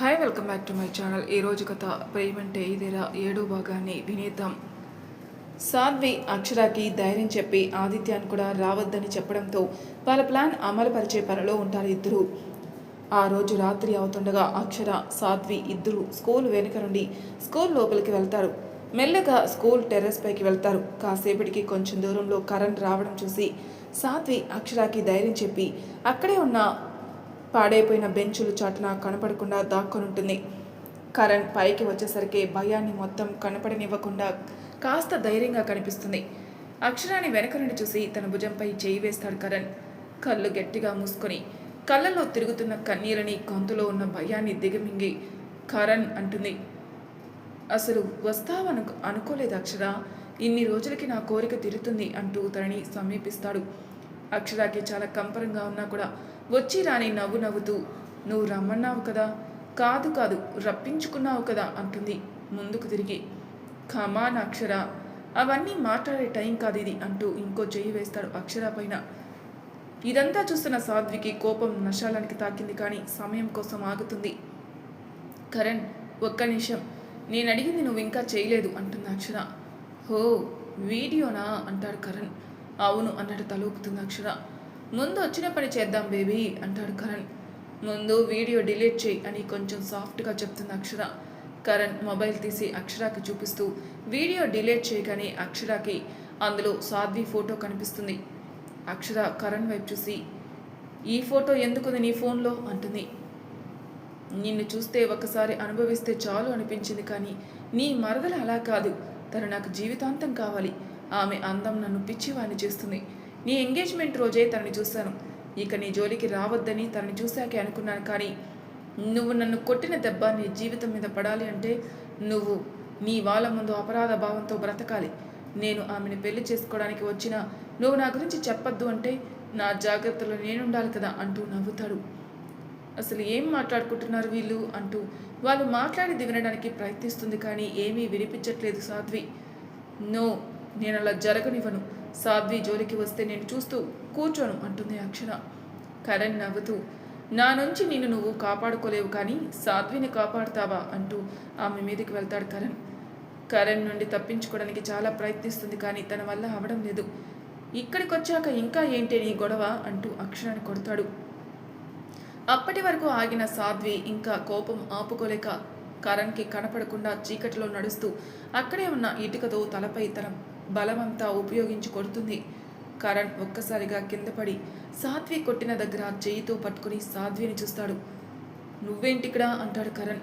Hi welcome back to my channel. ఈ రోజు కథ ప్రేమంటే ఇదేరా ఏడో భాగాన్ని వినేద్దాం. సాధ్వి అక్షరాకి ధైర్యం చెప్పి ఆదిత్యాన్ని కూడా రావద్దని చెప్పడంతో వాళ్ళ ప్లాన్ అమలుపరిచే పనిలో ఉంటారు ఇద్దరు. ఆ రోజు రాత్రి అవుతుండగా అక్షర సాధ్వి ఇద్దరు స్కూల్ వెనుక నుండి స్కూల్ లోపలికి వెళ్తారు. మెల్లగా స్కూల్ టెర్రస్ పైకి వెళ్తారు. కాసేపటికి కొంచెం దూరంలో కరెంట్ రావడం చూసి సాధ్వి అక్షరాకి ధైర్యం చెప్పి అక్కడే ఉన్న పాడైపోయిన బెంచులు చాటున కనపడకుండా దాక్కొని ఉంటుంది కరణ్ పైకి వచ్చేసరికి భయాన్ని మొత్తం కనపడనివ్వకుండా కాస్త ధైర్యంగా కనిపిస్తుంది. అక్షరాన్ని వెనక నుండి చూసి తన భుజంపై చేయి వేస్తాడు కరణ్. కళ్ళు గట్టిగా మూసుకొని కళ్ళలో తిరుగుతున్న కన్నీరని గొంతులో ఉన్న భయాన్ని దిగమింగి కరణ్ అంటుంది అసలు వస్తావను అనుకోలేదు అక్షర. ఇన్ని రోజులకి నా కోరిక తీరుతుంది అంటూ తనని సమీపిస్తాడు. అక్షరాకి చాలా కంపరంగా ఉన్నా కూడా వచ్చి రాని నవ్వు నవ్వుతూ నువ్వు రమ్మన్నావు కదా కాదు కాదు రప్పించుకున్నావు కదా అంటుంది ముందుకు తిరిగి. కమాన్ అక్షర అవన్నీ మాట్లాడే టైం కాదు ఇది అంటూ ఇంకో చెయ్యి వేస్తాడు అక్షర పైన. ఇదంతా చూస్తున్న సాధ్వికి కోపం నశాలానికి తాకింది కానీ సమయం కోసం ఆగుతుంది. కరణ్ ఒక్క నిమిషం నేను అడిగింది నువ్వు ఇంకా చేయలేదు అంటుంది అక్షర. హో వీడియోనా? అంటాడు కరణ్. అవును అన్నట్టు తలూపుతుంది అక్షర. ముందు వచ్చిన పని చేద్దాం బేబీ అంటాడు కరణ్. ముందు వీడియో డిలీట్ చేయి అని కొంచెం సాఫ్ట్గా చెప్తుంది అక్షర. కరణ్ మొబైల్ తీసి అక్షరాకి చూపిస్తూ వీడియో డిలీట్ చేయగానే అక్షరాకి అందులో సాధ్వి ఫోటో కనిపిస్తుంది. అక్షర కరణ్ వైపు చూసి ఈ ఫోటో ఎందుకుంది నీ ఫోన్లో? అంటుంది. నిన్ను చూస్తే ఒకసారి అనుభవిస్తే చాలు అనిపించింది కానీ నీ మరదలు అలా కాదు. తను నాకు జీవితాంతం కావాలి. ఆమె అందం నన్ను పిచ్చివాణి చేస్తుంది. నీ ఎంగేజ్మెంట్ రోజే తనని చూశాను ఇక నీ జోలికి రావద్దని తనని చూశాకే అనుకున్నాను కానీ నువ్వు నన్ను కొట్టిన దెబ్బ నీ జీవితం మీద పడాలి అంటే నువ్వు నీ వాళ్ళ ముందు అపరాధ భావంతో బ్రతకాలి. నేను ఆమెను పెళ్ళి చేసుకోవడానికి వచ్చినా నువ్వు నా గురించి చెప్పొద్దు అంటే నా జాగ్రత్తలో నేనుండాలి కదా అంటూ నవ్వుతాడు. అసలు ఏం మాట్లాడుకుంటున్నారు వీళ్ళు అంటూ వాళ్ళు మాట్లాడేది వినడానికి ప్రయత్నిస్తుంది కానీ ఏమీ వినిపించట్లేదు సాధ్వి. నో నేను అలా జరగనివ్వను. సాధ్వి జోలికి వస్తే నేను చూస్తూ కూర్చోను అంటుంది అక్షర. కరణ్ నవ్వుతూ నా నుంచి నిన్ను నువ్వు కాపాడుకోలేవు కానీ సాధ్విని కాపాడుతావా? అంటూ ఆమె మీదకి వెళ్తాడు కరణ్. కరణ్ నుండి తప్పించుకోవడానికి చాలా ప్రయత్నిస్తుంది కానీ తన వల్ల అవడం లేదు. ఇక్కడికి వచ్చాక ఇంకా ఏంటి నీ గొడవ? అంటూ అక్షరాన్ని కొడతాడు. అప్పటి వరకు ఆగిన సాధ్వి ఇంకా కోపం ఆపుకోలేక కరణ్కి కనపడకుండా చీకటిలో నడుస్తూ అక్కడే ఉన్న ఇటుకతో తలపై తన బలమంతా ఉపయోగించి కొడుతుంది. కరణ్ ఒక్కసారిగా కింద పడి సాధ్వి కొట్టిన దగ్గర చేయితో పట్టుకుని సాధ్విని చూస్తాడు. నువ్వేంటిక్కడ అంటాడు కరణ్.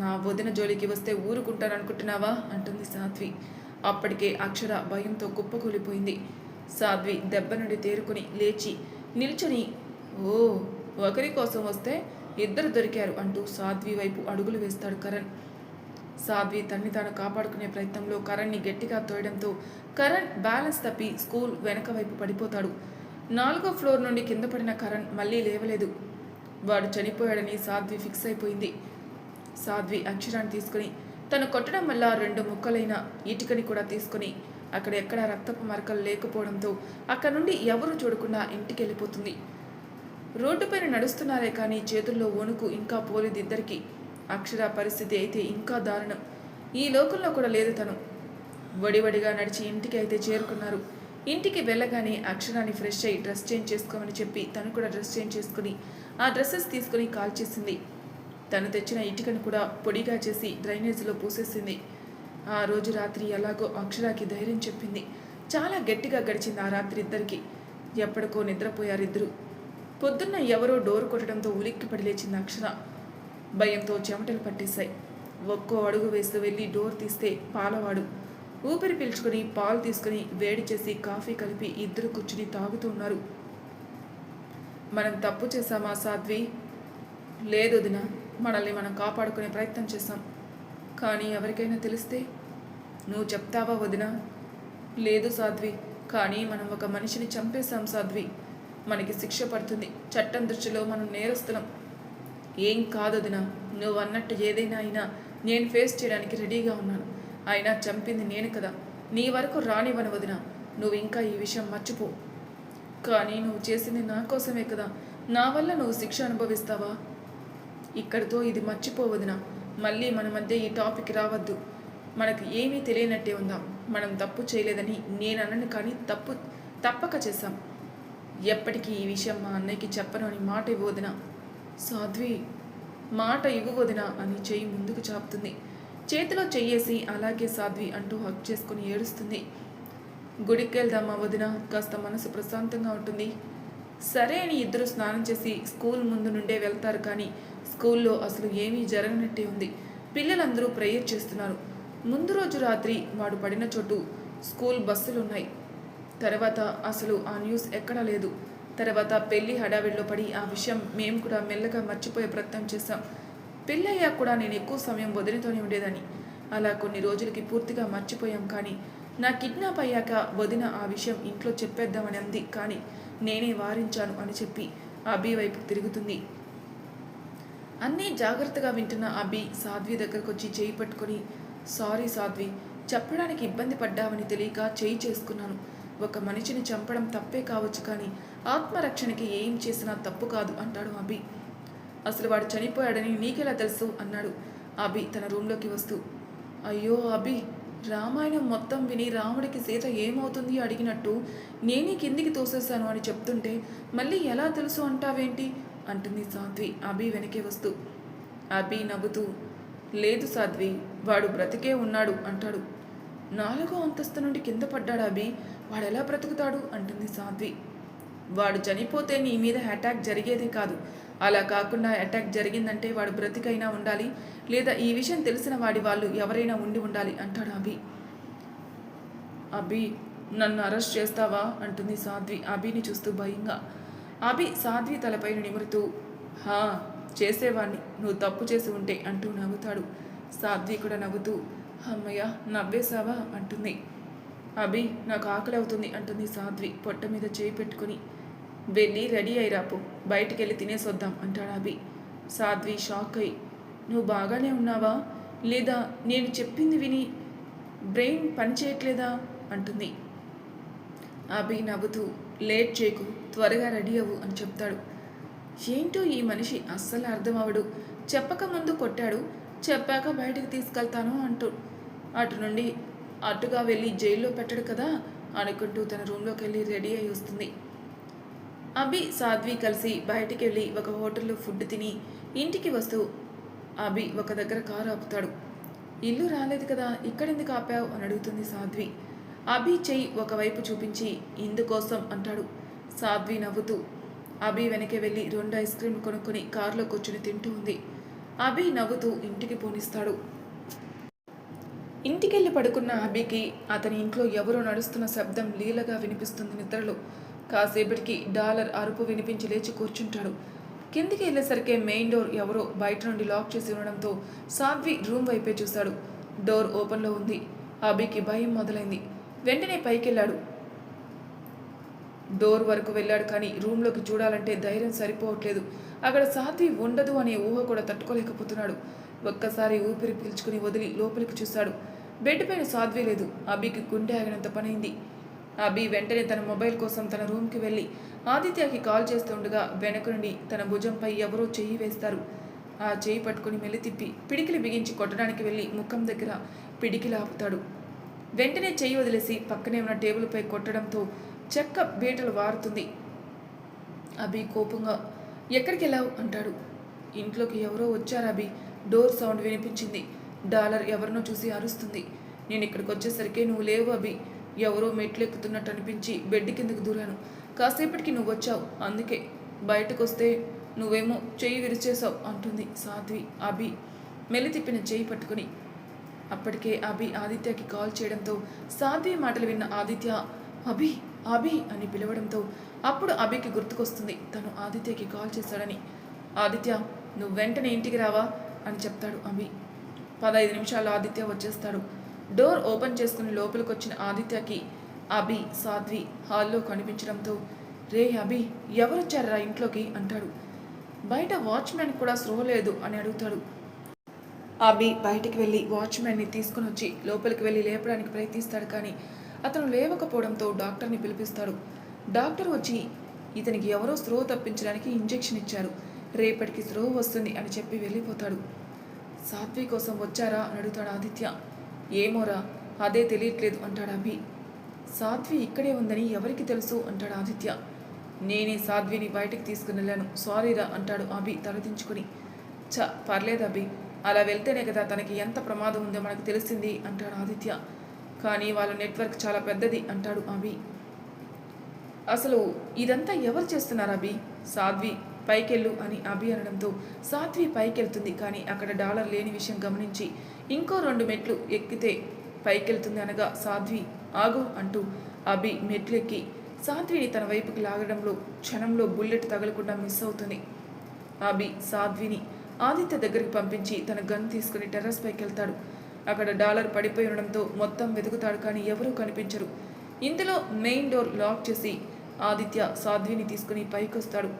నా వదిన జోలికి వస్తే ఊరుకుంటాననుకుంటున్నావా? అంటుంది సాధ్వి. అప్పటికే అక్షర భయంతో కుప్పకూలిపోయింది. సాధ్వి దెబ్బ నుండి తేరుకుని లేచి నిల్చొని ఓ ఒకరి కోసం వస్తే ఇద్దరు దొరికారు అంటూ సాధ్వి వైపు అడుగులు వేస్తాడు కరణ్. సాధ్వి తన్ని తాను కాపాడుకునే ప్రయత్నంలో కరణ్ని గట్టిగా తోయడంతో కరణ్ బ్యాలెన్స్ తప్పి స్కూల్ వెనక వైపు పడిపోతాడు. నాలుగో ఫ్లోర్ నుండి కింద పడిన కరణ్ మళ్ళీ లేవలేదు. వాడు చనిపోయాడని సాధ్వి ఫిక్స్ అయిపోయింది. సాధ్వి అక్షరాన్ని తీసుకుని తను కొట్టడం వల్ల రెండు ముక్కలైన ఇటుకని కూడా తీసుకుని అక్కడెక్కడ రక్తపు మరకలు లేకపోవడంతో అక్కడ నుండి ఎవరూ చూడకుండా ఇంటికి వెళ్ళిపోతుంది రోడ్డుపైన నడుస్తున్నారే కానీ చేతుల్లో వణుకు ఇంకా పోలేదు ఇద్దరికి అక్షర పరిస్థితి అయితే ఇంకా దారుణం. ఈ లోకంలో కూడా లేదు తను. వడివడిగా నడిచి ఇంటికి అయితే చేరుకున్నారు. ఇంటికి వెళ్ళగానే అక్షరాన్ని ఫ్రెష్ అయ్యి డ్రెస్ చేంజ్ చేసుకోమని చెప్పి తను కూడా డ్రెస్ చేంజ్ చేసుకుని ఆ డ్రెస్సెస్ తీసుకుని కాల్ చేసింది. తను తెచ్చిన ఇటుకను కూడా పొడిగా చేసి డ్రైనేజీలో పూసేసింది. ఆ రోజు రాత్రి ఎలాగో అక్షరాకి ధైర్యం చెప్పింది. చాలా గట్టిగా గడిచింది ఆ రాత్రి ఇద్దరికి. ఎప్పటికో నిద్రపోయారు ఇద్దరు పొద్దున్న ఎవరో డోర్ కొట్టడంతో ఉలిక్కిపడి లేచింది అక్షర. భయంతో చెమటలు పట్టేశాయి. ఒక్కో అడుగు వేస్తూ వెళ్ళి డోర్ తీస్తే పాలవాడు. ఊపిరి పీల్చుకుని పాలు తీసుకుని వేడి చేసి కాఫీ కలిపి ఇద్దరు కూర్చుని తాగుతున్నారు మనం తప్పు చేశామా సాధ్వి? లేదు వదిన మనల్ని మనం కాపాడుకునే ప్రయత్నం చేశాం. కానీ ఎవరికైనా తెలిస్తే? నువ్వు చెప్తావా వదిన? లేదు సాధ్వి కానీ మనం ఒక మనిషిని చంపేశాం సాధ్వి. మనకి శిక్ష పడుతుంది. చట్టం దృష్టిలో మనం నేరస్తున్నాం ఏం కాదదినా నువ్వు అన్నట్టు ఏదైనా అయినా నేను ఫేస్ చేయడానికి రెడీగా ఉన్నాను. అయినా చంపింది నేను కదా. నీ వరకు రానివ్వను వదిన. నువ్వు ఇంకా ఈ విషయం మర్చిపో. కానీ నువ్వు చేసింది నా కోసమే కదా. నా వల్ల నువ్వు శిక్ష అనుభవిస్తావా? ఇక్కడితో ఇది మర్చిపోవదిన మళ్ళీ మన మధ్య ఈ టాపిక్ రావద్దు. మనకు ఏమీ తెలియనట్టే ఉందాం? మనం తప్పు చేయలేదని నేను అనను కానీ తప్పు తప్పక చేశాం. ఎప్పటికీ ఈ విషయం మా అన్నయ్యకి చెప్పను అని మాట ఇవ్వదినా సాధ్వి మాట ఇవ్వవదినా అని చెయ్యి ముందుకు చాపుతుంది. చేతిలో చెయ్యేసి అలాగే సాధ్వి అంటూ హక్ చేసుకుని ఏడుస్తుంది. గుడికి వెళ్దామా వదిన కాస్త మనసు ప్రశాంతంగా ఉంటుంది. సరే అని ఇద్దరు స్నానం చేసి స్కూల్ ముందు నుండే వెళ్తారు కానీ స్కూల్లో అసలు ఏమీ జరగనట్టే ఉంది. పిల్లలందరూ ప్రేయర్ చేస్తున్నారు. ముందు రోజు రాత్రి వాడు పడిన చోటు స్కూల్ బస్సులు ఉన్నాయి తర్వాత అసలు ఆ న్యూస్ ఎక్కడా లేదు. తర్వాత పెళ్ళి హడావిడిలో పడి ఆ విషయం మేము కూడా మెల్లగా మర్చిపోయే ప్రయత్నం చేశాం. పెళ్ళయ్యాక కూడా నేను ఎక్కువ సమయం వదినతోనే ఉండేదని అలా కొన్ని రోజులకి పూర్తిగా మర్చిపోయాం కానీ నా కిడ్నాప్ అయ్యాక వదిన ఆ విషయం ఇంట్లో చెప్పేద్దామని అంది. కానీ నేనే వారించాను అని చెప్పి అభి వైపు తిరుగుతుంది. అన్నీ జాగ్రత్తగా వింటున్న అభి సాధ్వి దగ్గరకు వచ్చి చేయి పట్టుకొని సారీ సాధ్వి చెప్పడానికి ఇబ్బంది పడ్డావని తెలియక చేయి చేసుకున్నాను. ఒక మనిషిని చంపడం తప్పే కావచ్చు కానీ ఆత్మరక్షణకి ఏం చేసినా తప్పు కాదు అంటాడు అభి. అసలు వాడు చనిపోయాడని నీకెలా తెలుసు? అన్నాడు అభి తన రూమ్లోకి వస్తూ. అయ్యో అభి రామాయణం మొత్తం విని రాముడికి సీత ఏమవుతుంది అడిగినట్టు నేనే కిందికి తోసేశాను అని చెప్తుంటే మళ్ళీ ఎలా తెలుసు అంటావేంటి? అంటుంది సాధ్వి అభి వెనకే వస్తూ. అభి నవ్వుతూ లేదు సాధ్వి వాడు బ్రతికే ఉన్నాడు అంటాడు. నాలుగో అంతస్తు నుండి కింద పడ్డాడు అభి వాడెలా బ్రతుకుతాడు? అంటుంది సాధ్వి. వాడు చనిపోతే నీ మీద అటాక్ జరిగేదే కాదు. అలా కాకుండా అటాక్ జరిగిందంటే వాడు బ్రతికైనా ఉండాలి. లేదా ఈ విషయం తెలిసిన వాడి వాళ్ళు ఎవరైనా ఉండి ఉండాలి అంటాడు అభి. అభి నన్ను అరెస్ట్ చేస్తావా? అంటుంది సాధ్వి. అభిని చూస్తూ భయంగా. అభి సాధ్వి తలపైన నిమురుతూ హా చేసేవాణ్ణి. నువ్వు తప్పు చేసి ఉంటే అంటూ నవ్వుతాడు. సాధ్వి కూడా నవ్వుతూ అమ్మయ్య నవ్వేశావా? అంటుంది. అభి నాకు ఆకలి అవుతుంది అంటుంది సాధ్వి పొట్ట మీద చేయి పెట్టుకుని. వెళ్ళి రెడీ అయిరాపు బయటికి వెళ్ళి తినేసొద్దాం అంటాడు అభి. సాధ్వి షాక్ అయి నువ్వు బాగానే ఉన్నావా? లేదా నేను చెప్పింది విని బ్రెయిన్ పని చేయట్లేదా? అంటుంది. అభి నవ్వుతూ లేట్ చేయకు త్వరగా రెడీ అవ్వు అని చెప్తాడు. ఏంటో ఈ మనిషి అస్సలు అర్థం అవడు చెప్పక ముందు కొట్టాడు చెప్పాక బయటికి తీసుకెళ్తాను అంటూ. అటు నుండి అటుగా వెళ్ళి జైల్లో పెట్టడు కదా అనుకుంటూ తన రూమ్లోకి వెళ్ళి రెడీ అయి వస్తుంది. అభి సాధ్వి కలిసి బయటికి వెళ్ళి ఒక హోటల్లో ఫుడ్ తిని ఇంటికి వస్తూ అభి ఒక దగ్గర కారు ఆపుతాడు. ఇల్లు రాలేదు కదా ఇక్కడెందుకు ఆపావు? అని అడుగుతుంది సాధ్వి. అభి చెయ్యి ఒకవైపు చూపించి ఇందుకోసం అంటాడు. సాధ్వి నవ్వుతూ అభి వెనకే వెళ్ళి రెండు ఐస్ క్రీమ్ కొనుక్కొని కారులో కూర్చుని తింటూ ఉంది. అభి నవ్వుతూ ఇంటికి పోనిస్తాడు. ఇంటికెళ్ళి పడుకున్న అభికి అతని ఇంట్లో ఎవరో నడుస్తున్న శబ్దం లీలగా వినిపిస్తుంది నిద్రలో. కాసేపటికి డాలర్ అరుపు వినిపించి లేచి కూర్చుంటాడు. కిందికి వెళ్ళేసరికి మెయిన్ డోర్ ఎవరో బయట నుండి లాక్ చేసి ఉండడంతో సాధ్వి రూమ్ వైపే చూశాడు. డోర్ ఓపెన్లో ఉంది. అభికి భయం మొదలైంది. వెంటనే పైకెళ్ళాడు. డోర్ వరకు వెళ్ళాడు కానీ రూమ్లోకి చూడాలంటే ధైర్యం సరిపోవట్లేదు. అక్కడ సాధ్వి ఉండదు అనే ఊహ కూడా తట్టుకోలేకపోతున్నాడు. ఒక్కసారి ఊపిరి పీల్చుకుని వదిలి లోపలికి చూశాడు. బెడ్ పైన సాధ్వే లేదు. అభికి గుండె ఆగినంత పనైంది. అభి వెంటనే తన మొబైల్ కోసం తన రూమ్కి వెళ్ళి ఆదిత్యకి కాల్ చేస్తుండగా వెనక నుండి తన భుజంపై ఎవరో చెయ్యి వేస్తారు. ఆ చేయి పట్టుకుని మెల్లి తిప్పి పిడికిలి బిగించి కొట్టడానికి వెళ్ళి ముఖం దగ్గర పిడికిలి ఆపుతాడు. వెంటనే చెయ్యి వదిలేసి పక్కనే ఉన్న టేబుల్పై కొట్టడంతో చెక్క బీటలు వారుతుంది. అభి కోపంగా ఎక్కడికి వెళ్ళావు అంటాడు. ఇంట్లోకి ఎవరో వచ్చారు అభి డోర్ సౌండ్ వినిపించింది. డాలర్ ఎవరినో చూసి అరుస్తుంది. నేను ఇక్కడికి వచ్చేసరికి నువ్వు లేవు అభి. ఎవరో మెట్లు ఎక్కుతున్నట్టు అనిపించి బెడ్ కిందకు దూరాను. కాసేపటికి నువ్వు వచ్చావు. అందుకే బయటకు వస్తే నువ్వేమో చెయ్యి విరిచేశావు అంటుంది సాధ్వి అభి. మెల్లి తిప్పిన చేయి పట్టుకుని. అప్పటికే అభి ఆదిత్యకి కాల్ చేయడంతో సాధ్వి మాటలు విన్న ఆదిత్య అభి అభి అని పిలవడంతో అప్పుడు అభికి గుర్తుకొస్తుంది తను ఆదిత్యకి కాల్ చేశాడని. ఆదిత్య నువ్వు వెంటనే ఇంటికి రావా? అని చెప్తాడు అభి పదహైదు నిమిషాల్లో ఆదిత్య వచ్చేస్తాడు. డోర్ ఓపెన్ చేసుకుని లోపలికి వచ్చిన ఆదిత్యకి అభి సాధ్వి హాల్లో కనిపించడంతో రే అభి ఎవరొచ్చారా ఇంట్లోకి? అంటాడు. బయట వాచ్మెన్ కూడా స్రోహ లేదు అని అడుగుతాడు. అభి బయటికి వెళ్ళి వాచ్మెన్ని తీసుకుని వచ్చి లోపలికి వెళ్ళి లేపడానికి ప్రయత్నిస్తాడు కానీ అతను లేవకపోవడంతో డాక్టర్ని పిలిపిస్తాడు. డాక్టర్ వచ్చి ఇతనికి ఎవరో స్త్రో తప్పించడానికి ఇంజెక్షన్ ఇచ్చారు. రేపటికి స్లో వస్తుంది అని చెప్పి వెళ్ళిపోతాడు. సాత్వి కోసం వచ్చారా? అని అడుగుతాడు ఆదిత్య. ఏమోరా అదే తెలియట్లేదు అంటాడు అభి. సాధ్వి ఇక్కడే ఉందని ఎవరికి తెలుసు? అంటాడు ఆదిత్య. నేనే సాధ్విని బయటికి తీసుకుని వెళ్ళాను సారీరా అంటాడు అభి తలదించుకుని. చ పర్లేదు అభి. అలా వెళ్తేనే కదా తనకి ఎంత ప్రమాదం ఉందో మనకు తెలిసింది అంటాడు ఆదిత్య. కానీ వాళ్ళ నెట్వర్క్ చాలా పెద్దది అంటాడు అభి. అసలు ఇదంతా ఎవరు చేస్తున్నారు అభి? సాధ్వి పైకెళ్ళు అని అభి అనడంతో సాధ్వి పైకెళ్తుంది కానీ అక్కడ డాలర్ లేని విషయం గమనించి ఇంకో రెండు మెట్లు ఎక్కితే పైకెళ్తుంది అనగా సాధ్వి ఆగు అంటూ అభి మెట్లు ఎక్కి సాధ్విని తన వైపుకి లాగడంలో క్షణంలో బుల్లెట్ తగలకుండా మిస్ అవుతుంది. అభి సాధ్విని ఆదిత్య దగ్గరికి పంపించి తన గన్ తీసుకుని టెర్రస్ పైకి వెళ్తాడు అక్కడ డాలర్ పడిపోయి ఉండడంతో మొత్తం వెతుకుతాడు కానీ ఎవరూ కనిపించరు. ఇందులో మెయిన్ డోర్ లాక్ చేసి ఆదిత్య సాధ్విని తీసుకుని పైకి వస్తాడు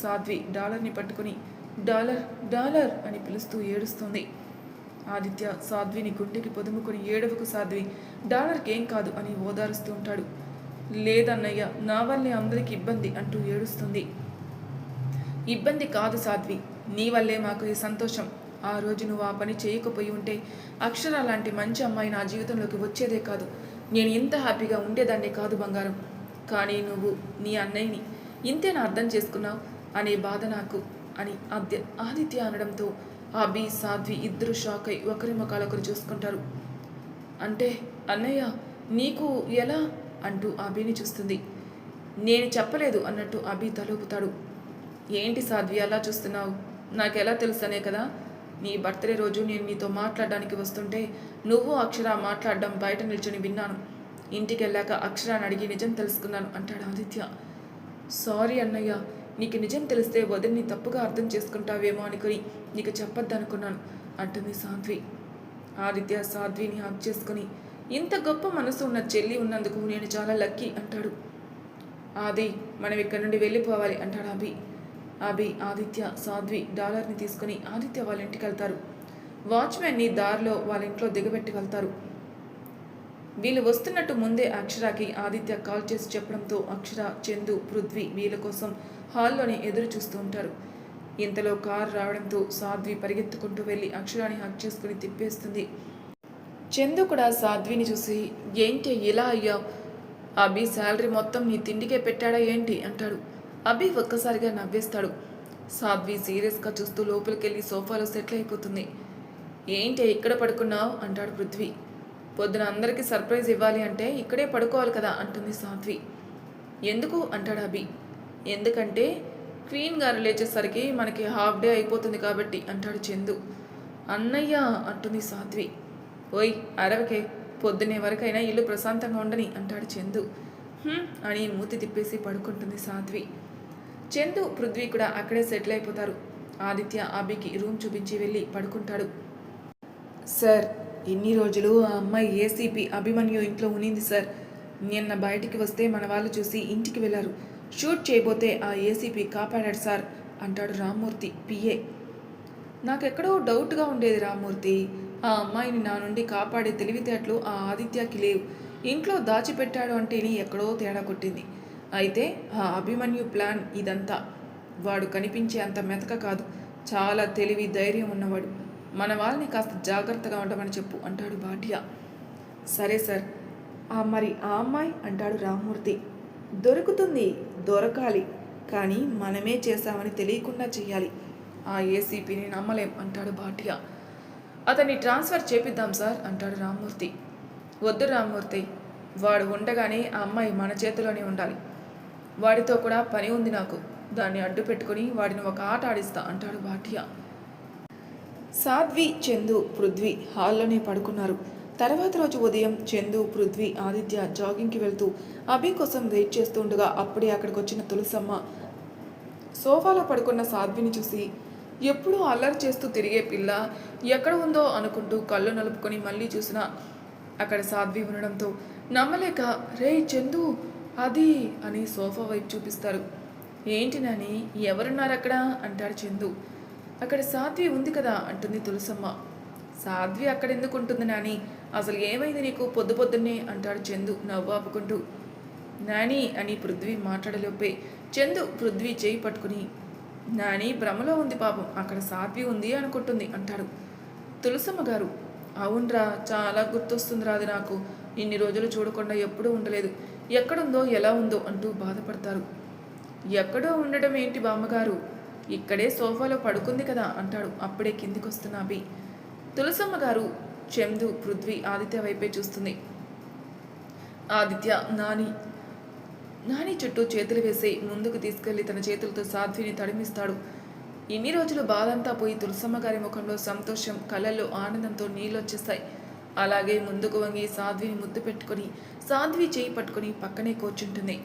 సాధ్వి డాలర్ని పట్టుకుని డాలర్ డాలర్ అని పిలుస్తూ ఏడుస్తుంది. ఆదిత్య సాధ్విని గుండెకి పొదుముకుని ఏడవకు సాధ్వి డాలర్కి ఏం కాదు అని ఓదారుస్తూ ఉంటాడు. లేదన్నయ్య నా వల్లే అందరికి ఇబ్బంది అంటూ ఏడుస్తుంది. ఇబ్బంది కాదు సాధ్వి నీ వల్లే మాకు ఈ సంతోషం. ఆ రోజు నువ్వు ఆ పని చేయకపోయి ఉంటే అక్షర లాంటి మంచి అమ్మాయి నా జీవితంలోకి వచ్చేదే కాదు. నేను ఇంత హ్యాపీగా ఉండేదాన్నే కాదు బంగారం. కానీ నువ్వు నీ అన్నయ్యని ఇంతేనా అర్థం చేసుకున్నావు? అనే బాధ నాకు అని ఆద్య ఆదిత్య అనడంతో ఆ బి సాధ్వి ఇద్దరు షాక్ అయి ఒకరి ముఖాలొకరు చూసుకుంటారు. అంటే అన్నయ్య నీకు ఎలా? అంటూ అభిని చూస్తుంది. నేను చెప్పలేదు అన్నట్టు అభి తలూపుతాడు. ఏంటి సాధ్వి అలా చూస్తున్నావు? నాకెలా తెలుసనే కదా? నీ బర్త్డే రోజు నేను నీతో మాట్లాడడానికి వస్తుంటే నువ్వు అక్షర మాట్లాడడం బయట నిల్చొని విన్నాను. ఇంటికి వెళ్ళాక అక్షరాన్ని అడిగి నిజం తెలుసుకున్నాను అంటాడు ఆదిత్య. సారీ అన్నయ్య నీకు నిజం తెలిస్తే వదిలిని తప్పుగా అర్థం చేసుకుంటావేమో అనుకుని నీకు చెప్పొద్దనుకున్నాను అంటుంది సాధ్వి. ఆదిత్య సాధ్విని హక్ చేసుకుని ఇంత గొప్ప మనసు ఉన్న చెల్లి ఉన్నందుకు నేను చాలా లక్కీ అంటాడు. ఆది మనం ఇక్కడి నుండి వెళ్ళిపోవాలి అంటాడు అభి. అభి ఆదిత్య సాధ్వి డాలర్ని తీసుకుని ఆదిత్య వాళ్ళ ఇంటికి వెళ్తారు. వాచ్మెన్ని దారిలో వాళ్ళ ఇంట్లో దిగబెట్టి వెళ్తారు. వీళ్ళు వస్తున్నట్టు ముందే అక్షరాకి ఆదిత్య కాల్ చేసి చెప్పడంతో అక్షర చందు పృథ్వీ వీళ్ళ కోసం హాల్లోనే ఎదురు చూస్తూ ఉంటారు. ఇంతలో కారు రావడంతో సాధ్వి పరిగెత్తుకుంటూ వెళ్ళి అక్షరాన్ని హక్ చేసుకుని తిప్పేస్తుంది. చందు కూడా సాధ్విని చూసి ఏంటి ఇలా అయ్యావు అభి శాలరీ మొత్తం నీ తిండికే పెట్టాడా ఏంటి? అంటాడు. అభి ఒక్కసారిగా నవ్వేస్తాడు. సాధ్వి సీరియస్గా చూస్తూ లోపలికెళ్ళి సోఫాలో సెటిల్ అయిపోతుంది. ఏంటి ఇక్కడ పడుకున్నావు? అంటాడు పృథ్వీ. పొద్దున అందరికీ సర్ప్రైజ్ ఇవ్వాలి అంటే ఇక్కడే పడుకోవాలి కదా అంటుంది సాధ్వి. ఎందుకు? అంటాడు అభి. ఎందుకంటే క్వీన్ గారు లేచేసరికి మనకి హాఫ్ డే అయిపోతుంది కాబట్టి అంటాడు చందు. అన్నయ్య అంటుంది సాధ్వి. ఓయ్ అరవకే. పొద్దునే వరకైనా ఇల్లు ప్రశాంతంగా ఉండని అంటాడు చందు. అని మూతి తిప్పేసి పడుకుంటుంది సాధ్వి. చందు పృథ్వీ కూడా అక్కడే సెటిల్ అయిపోతారు. ఆదిత్య అభికి రూమ్ చూపించి వెళ్ళి పడుకుంటాడు. సార్ ఇన్ని రోజులు ఆ అమ్మాయి ఏసీపీ అభిమన్యు ఇంట్లో ఉనింది సార్. నిన్న బయటికి వస్తే మన వాళ్ళు చూసి ఇంటికి వెళ్ళారు. షూట్ చేయబోతే ఆ ఏసీపీ కాపాడాడు సార్ అంటాడు రామ్మూర్తి పిఏ. నాకెక్కడో డౌట్గా ఉండేది రామ్మూర్తి. ఆ అమ్మాయిని నా నుండి కాపాడే తెలివితేటలు ఆ ఆదిత్యకి లేవు. ఇంట్లో దాచిపెట్టాడు అంటేనే ఎక్కడో తేడా కొట్టింది. అయితే ఆ అభిమన్యు ప్లాన్ ఇదంతా. వాడు కనిపించే అంత మెతక కాదు. చాలా తెలివి ధైర్యం ఉన్నవాడు. మన వాళ్ళని కాస్త జాగ్రత్తగా ఉండమని చెప్పు అంటాడు భాటియా సరే సార్. ఆ మరి ఆ అమ్మాయి అంటాడు రామ్మూర్తి. దొరుకుతుంది దొరకాలి కానీ మనమే చేశామని తెలియకుండా చెయ్యాలి. ఆ ఏసీపీని నమ్మలేం అంటాడు భాటియా అతన్ని ట్రాన్స్ఫర్ చేపిద్దాం సార్ అంటాడు రామ్మూర్తి. వద్దు రామ్మూర్తి. వాడు ఉండగానే ఆ అమ్మాయి మన చేతిలోనే ఉండాలి. వాడితో కూడా పని ఉంది నాకు. దాన్ని అడ్డు పెట్టుకుని వాడిని ఒక ఆట ఆడిస్తా అంటాడు భాటియా సాధ్వి చందు పృథ్వీ హాల్లోనే పడుకున్నారు. తర్వాత రోజు ఉదయం చందు పృథ్వీ ఆదిత్య జాగింగ్కి వెళ్తూ అభి కోసం వెయిట్ చేస్తుండగా అప్పుడే అక్కడికి వచ్చిన తులసమ్మ సోఫాలో పడుకున్న సాధ్విని చూసి ఎప్పుడూ అల్లరి చేస్తూ తిరిగే పిల్ల ఎక్కడ ఉందో అనుకుంటూ కళ్ళు నలుపుకొని మళ్ళీ చూసినా అక్కడ సాధ్వి ఉండడంతో నమ్మలేక రే చందు అది అని సోఫా వైపు చూపిస్తారు. ఏంటి నాని ఎవరున్నారు అక్కడ? అంటాడు చందు. అక్కడ సాధ్వి ఉంది కదా అంటుంది తులసమ్మ. సాధ్వి అక్కడ ఎందుకు ఉంటుంది నాని? అసలు ఏమైంది నీకు? పొద్దు పొద్దున్నే అంటాడు చందు నవ్వు ఆపుకుంటూ. నాని అని పృథ్వీ మాట్లాడలోపే చందు పృథ్వీ చేయి పట్టుకుని నాని భ్రమలో ఉంది పాపం. అక్కడ సాధ్వి ఉంది అనుకుంటుంది అంటాడు తులసమ్మ గారు. అవునరా చాలా గుర్తొస్తుందిరా అది నాకు. ఇన్ని రోజులు చూడకుండా ఎప్పుడూ ఉండలేదు. ఎక్కడుందో ఎలా ఉందో అంటూ బాధపడతారు. ఎక్కడో ఉండడం ఏంటి బామ్మగారు? ఇక్కడే సోఫాలో పడుకుంది కదా అంటాడు. అప్పుడే కిందికొస్తున్న అభి. తులసమ్మ గారు చందు పృథ్వీ ఆదిత్య వైపే చూస్తుంది. ఆదిత్య నాని. నాని చుట్టూ చేతులు వేసి ముందుకు తీసుకెళ్ళి తన చేతులతో సాధ్విని తడిమిస్తాడు. ఇన్ని రోజులు బాధంతా పోయి తులసమ్మ గారి ముఖంలో సంతోషం కళ్ళల్లో ఆనందంతో నీళ్ళొచ్చేస్తాయి. అలాగే ముందుకు వంగి సాధ్విని ముద్దు పెట్టుకొని సాధ్వి చేయి పట్టుకొని పక్కనే కూర్చుంటుంది.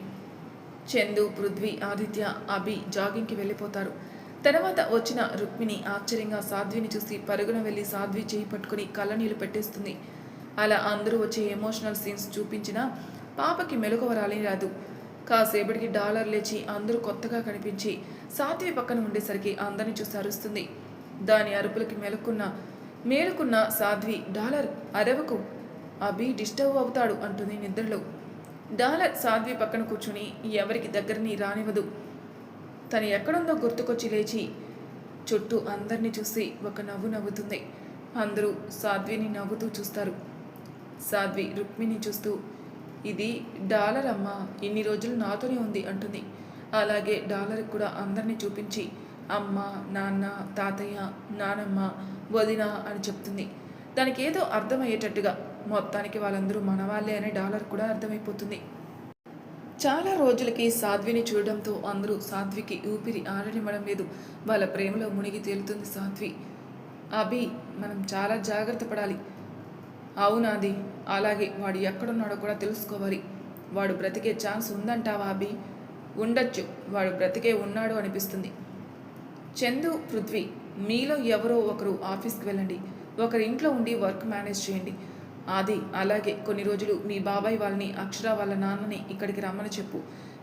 చందు పృథ్వీ ఆదిత్య అభి జాగింగ్కి వెళ్ళిపోతారు. తర్వాత వచ్చిన రుక్మిణి ఆశ్చర్యంగా సాధ్విని చూసి పరుగున వెళ్ళి సాధ్వి చేయి పట్టుకుని కళ్ళనీళ్ళు పెట్టేస్తుంది. అలా అందరూ వచ్చే ఎమోషనల్ సీన్స్ చూపించినా పాపకి మెలకువ రాలే రాదు కాసేపటికి డాలర్ లేచి అందరూ కొత్తగా కనిపించి సాధ్వి పక్కన ఉండేసరికి అందరిని చూసి అరుస్తుంది. దాని అరుపులకి మెలకున్న మేలుకున్న సాధ్వి డాలర్ అరవకు అభి డిస్టర్బ్ అవుతాడు అంటుంది నిద్రలో. డాలర్ సాధ్వి పక్కన కూర్చుని ఎవరికి దగ్గరని రానివ్వదు. తను ఎక్కడుందో గుర్తుకొచ్చి లేచి చుట్టూ అందరినీ చూసి ఒక నవ్వు నవ్వుతుంది. అందరూ సాధ్విని నవ్వుతూ చూస్తారు. సాధ్వి రుక్మిణి చూస్తూ ఇది డాలర్ అమ్మ ఇన్ని రోజులు నాతోనే ఉంది అంటుంది. అలాగే డాలర్ కూడా అందరినీ చూపించి అమ్మ నాన్న తాతయ్య నానమ్మ వదిన అని చెప్తుంది. దానికి ఏదో అర్థమయ్యేటట్టుగా మొత్తానికి వాళ్ళందరూ మనవాళ్ళే అనే డాలర్ కూడా అర్థమైపోతుంది. చాలా రోజులకి సాధ్విని చూడడంతో అందరూ సాధ్వికి ఊపిరి ఆడనివ్వడం లేదు. వాళ్ళ ప్రేమలో మునిగి తేలుతుంది సాధ్వి. అభి మనం చాలా జాగ్రత్త పడాలి. అవునాది అలాగే వాడు ఎక్కడున్నాడో కూడా తెలుసుకోవాలి. వాడు బ్రతికే ఛాన్స్ ఉందంటావా అభి? ఉండొచ్చు. వాడు బ్రతికే ఉన్నాడు అనిపిస్తుంది. చందు పృథ్వీ మీలో ఎవరో ఒకరు ఆఫీస్కి వెళ్ళండి. ఒకరి ఇంట్లో ఉండి వర్క్ మేనేజ్ చేయండి. అది అలాగే కొన్ని రోజులు మీ బాబాయ్ వాళ్ళని అక్షర వాళ్ళ నాన్నని ఇక్కడికి రమ్మని చెప్పు.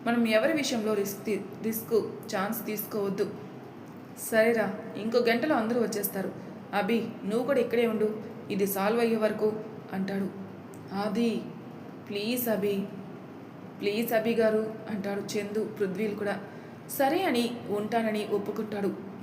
మనం ఎవరి విషయంలో రిస్క్ రిస్క్ ఛాన్స్ తీసుకోవద్దు. సరేరా ఇంకో గంటలో అందరూ వచ్చేస్తారు. అభి నువ్వు కూడా ఇక్కడే ఉండు. ఇది సాల్వ్ అయ్యే వరకు అంటాడు. ఆది ప్లీజ్ అభి. ప్లీజ్ అభి గారు అంటాడు చందు పృథ్వీలు కూడా. సరే అని ఉంటానని ఒప్పుకుంటాడు.